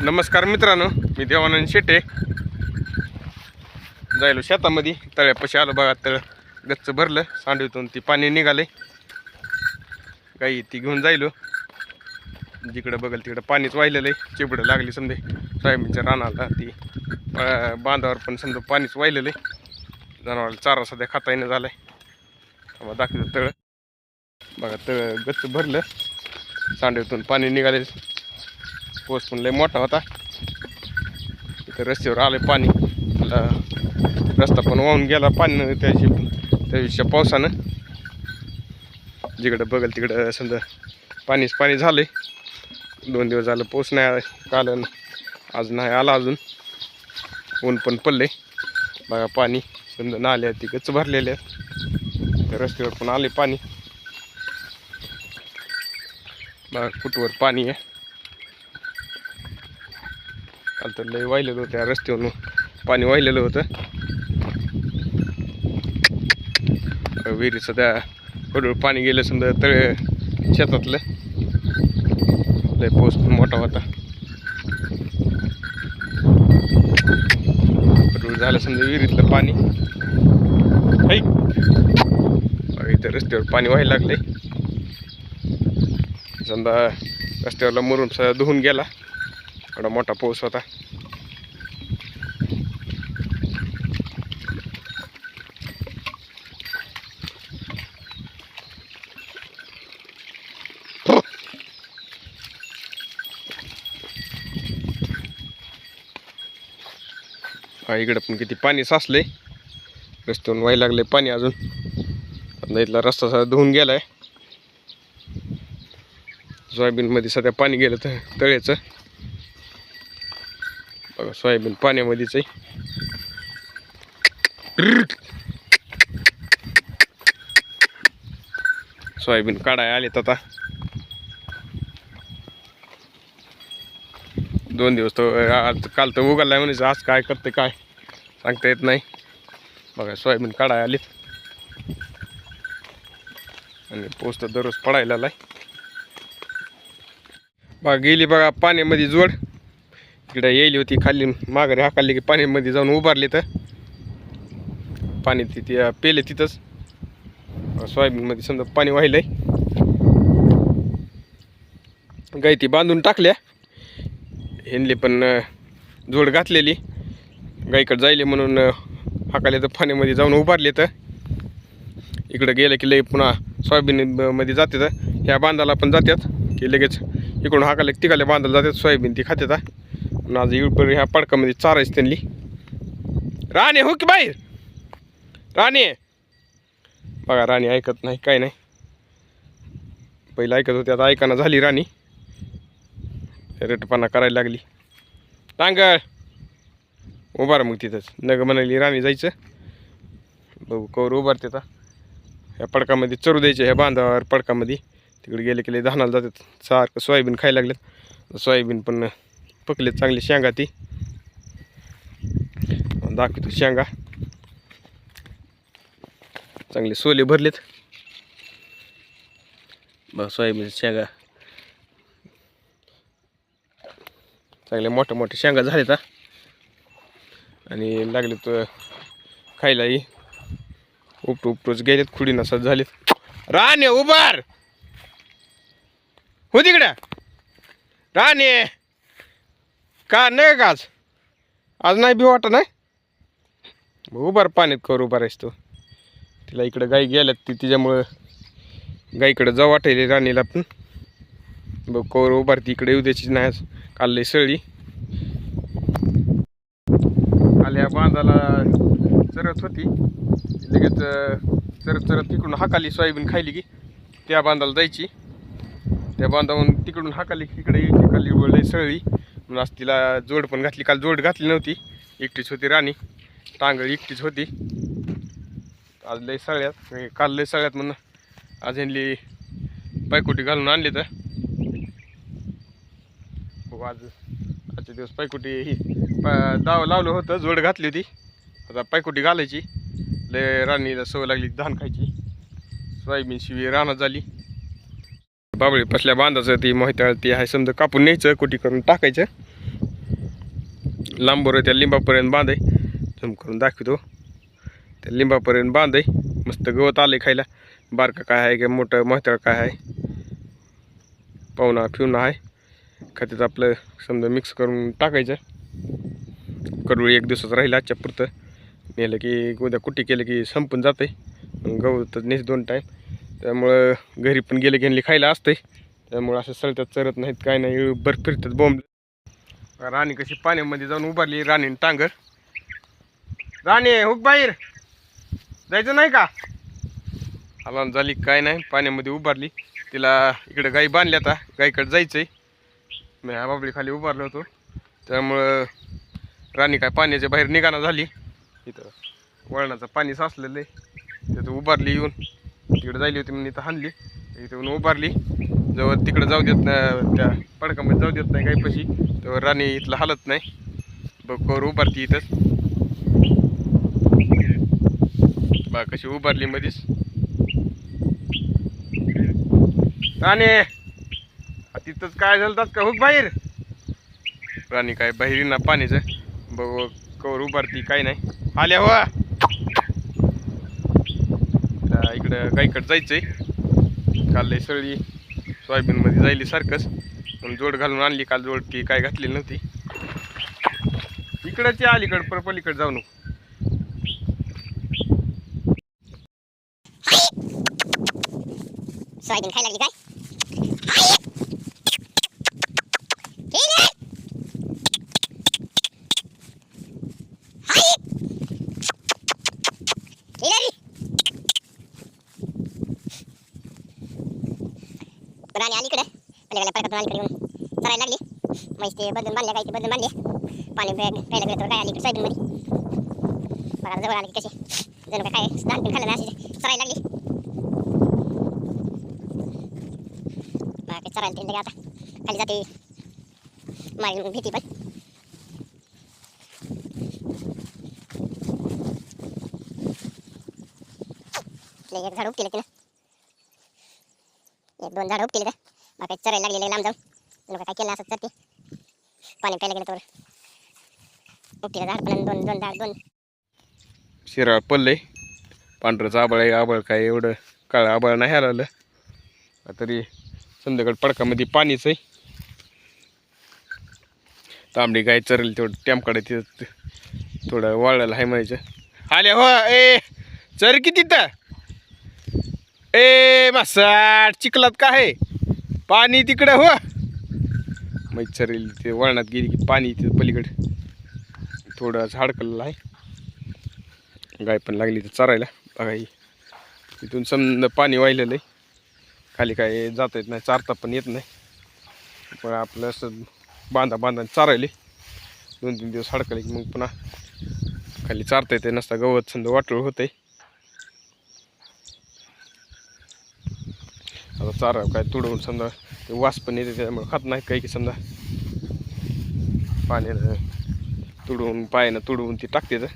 नमस्कार मित्रांनो मी देवानंद शेटे. जायलो शेतामध्ये तळ्यापाशी आलो बघा तळ गच्च भरलं सांडवीतून ती पाणी निघाले. गाई ती घेऊन जायलो. जिकडं बघल तिकडं पाणीच वाहिलेलं आहे चिबडं लागली समजे. सोयाबीनच्या रानाला ती बांधावर पण समजा पाणीच वाहिलेलं आहे. जनावराला चारा सध्या खाता येणं झाला आहे मग दाखवतो तळ. बघा तळ गच्च भरलं. सांडवीतून पाणी निघाले पोस पण लय मोठा होता. इथं रस्त्यावर आलं पाणी. रस्ता पण वाहून गेला पाणी त्याची त्या दिवशी पावसानं. जिकडं बघल तिकडं समजा पाणीच पाणी झालंय. दोन दिवस झालं पाऊस नाही आला. काल आज नाही आला अजून. ऊन पण पडले बघा पाणी समजा नाल्या ती गच्च भरलेले आहेत रस्त्यावर पण आले पाणी. बघा कुठवर पाणी आहे काल तर लय वाहिलेलं होतं त्या रस्त्यावरून. पाणी वाहिलेलं होतं. अं विहिरीचं त्या हळूहळू पाणी गेलं समजा तळ शेतातलं. लय पाऊस पण मोठा होता. हळूहळू झालं समजा विहिरीतलं पाणी. ऐक. इथं रस्त्यावर पाणी व्हायला लागले समजा रस्त्यावरला मरून सगळा धुवून गेला. एवढा मोठा पाऊस होता. हा इकडं पण किती पाणी साचले रस्त्यावरून व्हायला लागले पाणी अजून. इथला रस्ता सध्या धुवून गेलाय. सोयाबीनमध्ये सध्या पाणी गेलं तर तळ्याचं. बघा सोयाबीन पाण्यामध्येच आहे. सोयाबीन काढाय आलेत आता. दोन दिवस तर आज काल तर उघडलाय म्हणायचं आज काय करते काय सांगता येत नाही. बघा सोयाबीन काढाय आलेत. आणि पोस्ट दररोज पडायला बघा गेली बघा पाण्यामध्ये जोड. इकडं येईल होती खाली माघारी हाकाली की पाण्यामध्ये जाऊन उभारले तर. पाणी तिथे पेले तिथंच. सोयाबीनमध्ये समजा पाणी वाहिलंय. गाई ती बांधून टाकल्या. ह्यांनी पण जोड घातलेली. गाईकडे जायले म्हणून हाकाले तर पाण्यामध्ये जाऊन उभारले तर. इकडं गेलं की लई पुन्हा सोयाबीनमध्ये जाते तर. ह्या बांधाला पण जातात की लगेच इकडून हाकाले तिकाले बांधायला जातात सोयाबीन ती खात्यात आज इळपर ह्या पडकामध्ये चारायचं त्यांनी. राणे हो की बाहेर? राणे! बघा राणी ऐकत नाही काय नाही. पहिलं ऐकत होते आता ऐकाना झाली राणी. रेटपणा करायला लागली. टांगळ उभार मग तिथंच. नग म्हणाली राणी जायचं? बघू कवर उभारते आता ह्या पडकामध्ये चरू द्यायचे ह्या बांधावर पडकामध्ये. तिकडे गेले केले धानाला जातात. सारखं सोयाबीन खायला लागल्यात सोयाबीन पण पकलेत चांगली शेंगा ती. दाखवतो शेंगा. चांगले सोले भरलेत. बघ सोयाबीन शेंगा. चांगले मोठे मोठे शेंगा झालेत आणि लागले तर खायलाही. उपटू उपटूच गेलेत खुडी नसत झालेत. राणे उभार! हो तिकडं. राणे! का? नाही का आज? आज नाही बी वाटत नाही? उभार पाण्यात कर उभा राहीस तू. तिला इकडं गाई गेल्यात ती तिच्यामुळं गाईकडं जाऊ वाटायले राणीला पण. बघ कौर उभार ती इकडे उद्याची नाही आज. काल सळी. आल्या बांधाला चरत होती. लगेच चरत चरत तिकडून हाकाली सोयाबीन खायली की त्या बांधाला जायची. त्या बांधावून तिकडून हाकाली इकडे यायची खाली वर लय म्हणून आज तिला जोड पण घातली. काल जोड घातली नव्हती. एकटीच होती राणी. टांगळ एकटीच होती. आज लय सगळ्यात. काल लय सळ्यात म्हणून आज ह्यांनी पायकोटी घालून आणली तर. हो, आज आजचे दिवस पायकुटी ही प- दाव लावलं होतं. जोड घातली होती. आता पायकुटी घालायची. लय राणीला सवय लागली धान खायची. सोयाबीन शिवी रानात झाली. बाबळी पसल्या बांधायचं ती मोहित्याळ ती आहे समजा कापून न्यायचं कुटी करून टाकायचं. लांबवर त्या लिंबापर्यंत बांध. आहे झुम करून दाखवतो. त्या लिंबापर्यंत बांध. आहे मस्त गवत आले खायला. बारका काय आहे का मोठं मोहितळ काय आहे. पाहुणा फिवणा आहे. खात्यात आपलं समजा मिक्स करून टाकायचं. कडवळी एक दिवसाचं राहील आजच्या पुरतं. नेलं की उद्या कुटी केलं की संपून जाते गवत नेस दोन टाईम त्यामुळं घरी पण गेले की खायला असते त्यामुळं असं सळत्यात चरत नाहीत काय नाही बर्फ फिरतात बोंब राणी कशी पाण्यामध्ये जाऊन उभारली राणीने टांगर. राणी हुक बाहेर. जायचं नाही का? हलान झाली काय नाही पाण्यामध्ये उभारली. तिला इकडं गाई बांधली आता गाईकडे जायचंय. मी ह्या बाबली खाली उभारलो होतो. त्यामुळं राणी काय पाण्याच्या बाहेर निघाना झाली. इथं वळणाचं पाणी साचलेलं आहे. तिथं उभारली येऊन. तिकडे जायली होती म्हणून इथं हाणली. इथं उभारली. जवळ तिकडे जाऊ देत नाही त्या पडकामध्ये जाऊ देत नाही काही पशी. तेव्हा राणी इथलं हालत नाही. बघ कोर उभारती इथंच. बा कशी उभारली मधीच. राणी तिथंच काय झालं का हुक बाहेर? राणी काय बाहेर ना पाण्याचं. बघ कवर उभारती काय नाही. आल्या हो. इकडं गाईकडे जायचंय. काल लय सळी सोयाबीनमध्ये जायली सारखंच. पण जोड घालून आणली काल जोड की काय घातलेली नव्हती. इकडंच या अलीकडं पर पलीकडे जाऊ नको. सोयाबीन खायला लागली काय? राणी अलीकडे पलीकडे पडकातून अलीकडे येऊन चरायला लागली. म्हैस ते बदलून बांधले काही ते बदलून बांधले. पाणी प्यायला गेलं तर काय अलीकडे सोयाबीन मध्ये बघा जवळ आली कशी. जणू काय काय स्नान पिन खाल्लं नाही अशी चरायला लागली. बाकी चरायला तिथे आता. खाली जाते. मारी भीती पण. लय एक झाड की ना एक दोन झाड उपटिले तर बाकी चरायला लागलेले लांब जाऊन. लोक काय केलं असं चरते पाणी प्यायला गेलं तर उपटिलं झाड पण दोन दोन झाड दोन. शिराळ पडले पांढरंच आबळ आहे आबळ काय एवढं काळं आबळ नाही आलं तरी संध्याकाळ पडकामध्ये पाणीच आहे. तांबडी गाय चरेल तेवढं टॅमकडे तिथं थोडं वाळलं आहे म्हणायचं. आले हो ए चर किती तर ए मासाट चिखलात का आहे? पाणी तिकडं हो. मग चरेल ते वळणात गेली की पाणी तिथं पलीकडे. थोडं झाडकलेलं आहे. गाय पण लागली तर चरायला. बघा इथून तिथून समजा पाणी वाहिलेलं आहे. खाली काय जाता येत नाही चारता पण येत नाही. पण आपलं असं बांधा बांधा चारायले. दोन तीन दिवस हडकले की मग पुन्हा खाली चारता येते नसता गवत समजा वाटळ होते चारा काय तुडवून समजा ते वास पण येते त्यामुळे खात नाही काही की समजा. पाण्यानं तुडवून पायानं तुडवून ती टाकते तर.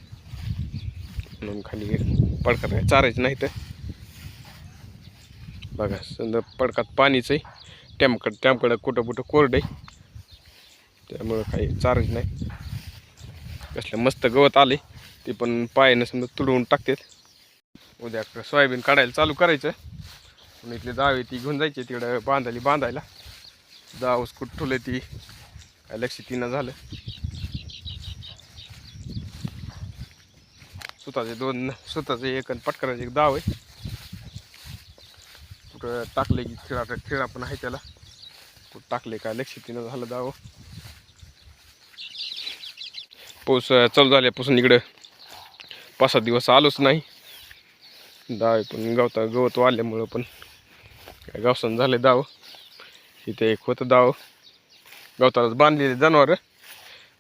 म्हणून खाली पडकात काय चारायचं नाही तर. बघा समजा पडकात पाणीच आहे. टॅमकड टॅमकडं कुठं कुठं कोरडं आहे. त्यामुळं काही चारायचं नाही. कसलं मस्त गवत आले ते पण पायानं समजा तुडवून टाकतात. उद्या सोयाबीन काढायला चालू करायचं. पण इथले दावे ती घेऊन जायची तिकडं बांधायली बांधायला. दावस कुठं ती? काय लक्ष तिनं झालं. स्वतःचे दोन स्वतःचे एक आणि पटकराचे एक दाव आहे कुठं टाकले की खिळा खिळा पण आहे त्याला. कुठं टाकले काय लक्ष तिनं झालं दाव पाऊस चालू झाल्यापासून इकडं पाच सात दिवस आलोच नाही. दाव आहे पण गवता गवत वाढल्यामुळं पण काय गावसन झाले दाव. इथे एक होतं दाव. गवतालाच बांधलेले जनावर.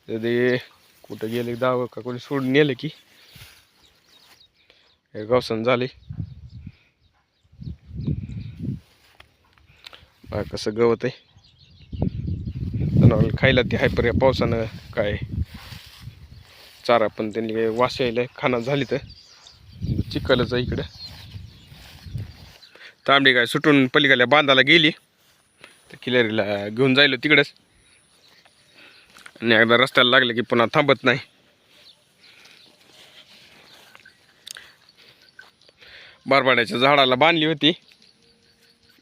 ते कुठं गेले दाव का कोणी सोडून नेले की. हे गावसन झाले कसं गवत आहे जनावर खायला ते हायपर या पावसानं काय चारा पण त्यांनी काही वास यायला खाना झाली तर चिखलच आहे इकडं. तांबडी काय सुटून पलीकडल्या बांधाला गेली. तर किलरीला घेऊन जायलो तिकडंच. आणि एकदा रस्त्याला लागलं की पुन्हा थांबत नाही. बरबाड्याच्या झाडाला बांधली होती.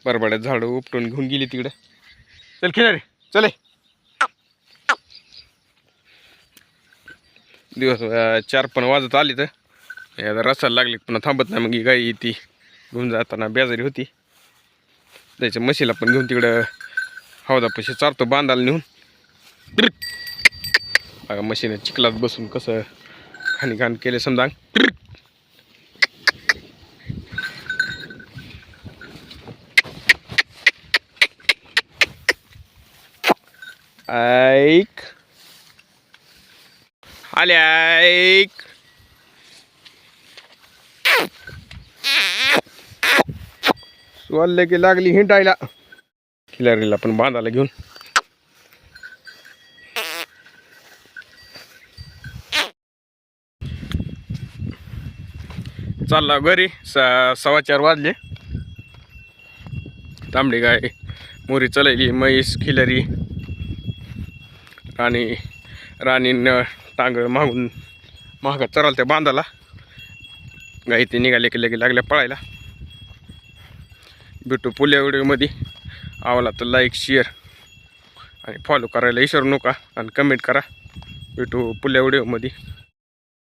बरबाड्याचं झाडं उपटून घेऊन गेली तिकडं. चल खिलारी चले दिवस चार पण वाजत आली तर. रस्त्याला लागली की पुन्हा थांबत नाही मग ही गाई ती घेऊन जाताना बेजारी होती. त्याच्या म्हशीला पण घेऊन तिकडं हौदापाशी चारतो बांधायला नेऊन. बघा मशीने चिखलात बसून कसं खाणी घाण केले समजा. ऐक. आले ऐक. वाल्ले की लागली हिंडायला. खिलारीला पण बांधायला घेऊन. चालला घरी स सव्वा चार वाजले. तांबडी गाय मोरी चलायली म्हैस खिलारी राणी राणीनं टांगळ मागून महागात चराल त्या बांधाला. गाई ते निघाले की लगे लागल्या पळायला. भेटू पुल्या व्हिडिओमध्ये. आवला तर लाईक शेअर आणि फॉलो करायला विसरू नका आणि कमेंट करा. भेटू पुल्या व्हिडिओमध्ये.